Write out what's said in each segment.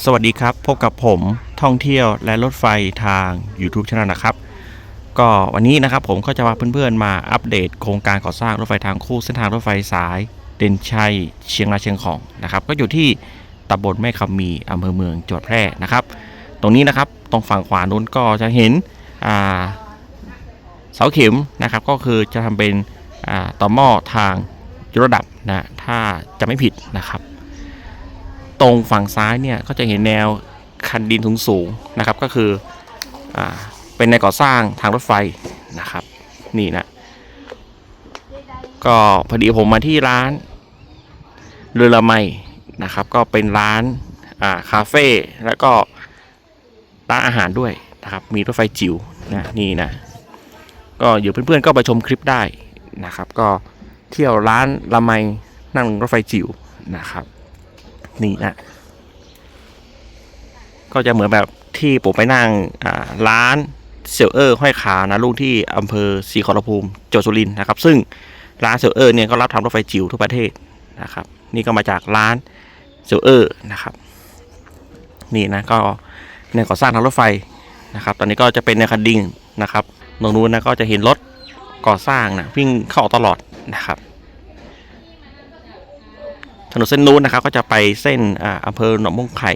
สวัสดีครับพบกับผมท่องเที่ยวและรถไฟทาง YouTube c h anel นะครับ ก็วันนี้นะครับผมก็จะพาเพื่อนๆมาอัปเดตโครงการก่อสร้างรถไฟทางคู่เส้นทางรถไฟสาย เด่นชัยเชียงรายเชียงของนะครับ ก็อยู่ที่ตำบลแม่คำมีอำเภอเมืองจังหวัดแพร่นะครับ ตรงนี้นะครับตรงฝั่งขวานู้นก็จะเห็นเสาเข็มนะครับก็คือจะทำเป็นต่อหม้อทางยกระดับนะถ้าจะไม่ผิดนะครับ ตรงฝั่งซ้ายเนี่ยก็จะเห็นแนวคันดินสูงสูงๆนะครับก็คืออ่าเป็นในก่อสร้างทางรถไฟนะครับ นี่นะ ก็พอดีผมมาที่ร้านเรือละไมนะครับ ก็เป็นร้านอ่าคาเฟ่แล้วก็ร้านอาหารด้วยนะครับ มีรถไฟจิ๋วนะนี่นะ ก็อยู่เพื่อนๆก็ไปชมคลิปได้นะครับ ก็เที่ยวร้านละไมนั่งรถไฟจิ๋วนะครับ นี่นะ ก็จะเหมือนแบบที่ผมไปนั่งร้านเซลเออร์ห้อยขานะลูกที่อำเภอศรีขอรภูมิจังหวัดสุรินทร์นะครับ ซึ่งร้านเซลเออร์เนี่ยก็รับทำรถไฟจิ๋วทั่วประเทศนะครับ นี่ก็มาจากร้านเซลเออร์นะครับ นี่นะก็ในก่อสร้างทางรถไฟนะครับ ตอนนี้ก็จะเป็นในคันดิงนะครับตรงนู้นนะก็จะเห็นรถก่อสร้างนะวิ่งเข้าออกตลอดนะครับ ถนนเส้นนู้นนะครับ ก็จะไปเส้นอ่าอำเภอหนองม่วงไข่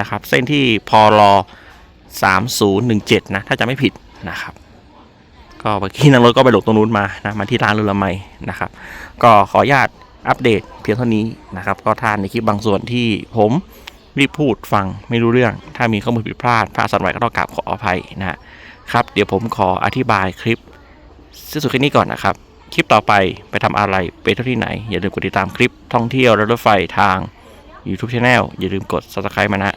นะครับ เส้นที่พล3017 นะ ถ้าจะไม่ผิดนะครับ ก็เมื่อกี้นั่งรถก็ไปหลบตรงนู้นมานะมาที่ร้านเรือละไมนะครับ ก็ขออนุญาตอัปเดตเพียงเท่านี้นะครับ ก็ทานในคลิปบางส่วนที่ผมรีบพูดฟังไม่รู้เรื่อง ถ้ามีข้อมูลผิดพลาดพระสันไหวก็ต้องกราบขออภัยนะฮะครับ เดี๋ยวผมขออธิบายคลิปสิ้นสุดแค่นี้ก่อนนะครับ คลิปต่อไปไปทำอะไรไปเที่ยวที่ไหน อย่าลืมกดติดตามคลิปท่องเที่ยวและรถไฟทาง YouTube Channel อย่าลืมกด subscribe มานะ